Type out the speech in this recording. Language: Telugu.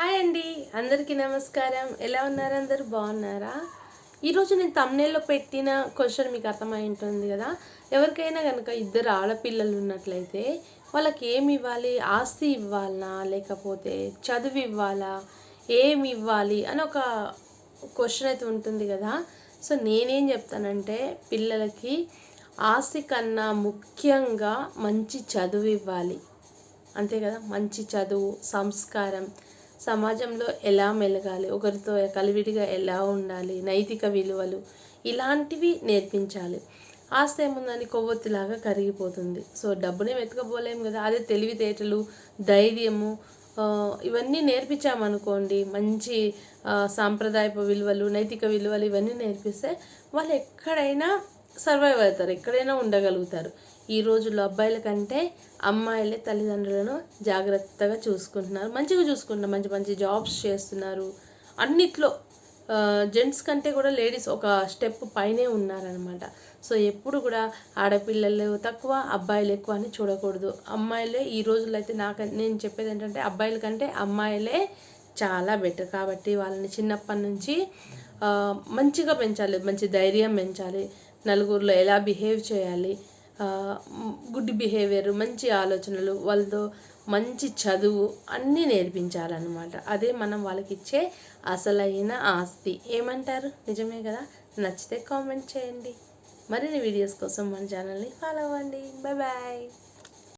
హాయ్ అండి. అందరికీ నమస్కారం. ఎలా ఉన్నారు అందరూ? బాగున్నారా? ఈరోజు నేను తమ్నేల్లో పెట్టిన క్వశ్చన్ మీకు అర్థమై ఉంటుంది కదా. ఎవరికైనా కనుక ఇద్దరు ఆడపిల్లలు ఉన్నట్లయితే వాళ్ళకి ఏమి ఇవ్వాలి? ఆస్తి ఇవ్వాలనా? లేకపోతే చదువు ఇవ్వాలా? ఏమి ఇవ్వాలి? అని ఒక క్వశ్చన్ అయితే ఉంటుంది కదా. సో నేనేం చెప్తానంటే పిల్లలకి ఆస్తి కన్నా ముఖ్యంగా మంచి చదువు ఇవ్వాలి. అంతే కదా? మంచి చదువు సంస్కారం. సమాజంలో ఎలా మెలగాలి ఒకరితో కలివిడిగా ఎలా ఉండాలి నైతిక విలువలు ఇలాంటివి నేర్పించాలి. ఆస్తి ఏముందని కొవ్వొత్తిలాగా కరిగిపోతుంది. సో డబ్బునే వెతకపోలేము కదా? అదే తెలివితేటలు ధైర్యము ఇవన్నీ నేర్పించామనుకోండి మంచి సాంప్రదాయపు విలువలు నైతిక విలువలు ఇవన్నీ నేర్పిస్తే వాళ్ళు ఎక్కడైనా సర్వైవ్ అవుతారు ఎక్కడైనా ఉండగలుగుతారు. ఈ రోజుల్లో అబ్బాయిల కంటే అమ్మాయిలే తల్లిదండ్రులను జాగ్రత్తగా చూసుకుంటున్నారు. మంచిగా చూసుకుంటున్నారు మంచి మంచి జాబ్స్ చేస్తున్నారు. అన్నిట్లో జెంట్స్ కంటే కూడా లేడీస్ ఒక స్టెప్ పైనే ఉన్నారనమాట సో ఎప్పుడు కూడా ఆడపిల్లలు తక్కువ అబ్బాయిలు ఎక్కువ అని చూడకూడదు. అమ్మాయిలే ఈ రోజుల్లో అయితే నాకు నేను చెప్పేది ఏంటంటే అబ్బాయిల కంటే అమ్మాయిలే చాలా బెటర్ కాబట్టి వాళ్ళని చిన్నప్పటి నుంచి మంచిగా పెంచాలి మంచి ధైర్యం పెంచాలి. నలుగురిలో ఎలా బిహేవ్ చేయాలి గుడ్ బిహేవియర్ మంచి ఆలోచనలు వాళ్ళతో మంచి చదువు అన్నీ నేర్పించాలన్నమాట. అదే మనం వాళ్ళకి ఇచ్చే అసలైన ఆస్తి. ఏమంటారు? నిజమే కదా? నచ్చితే కామెంట్ చేయండి. మరిన్ని వీడియోస్ కోసం మన ఛానల్ని ఫాలో అవ్వండి. Bye bye.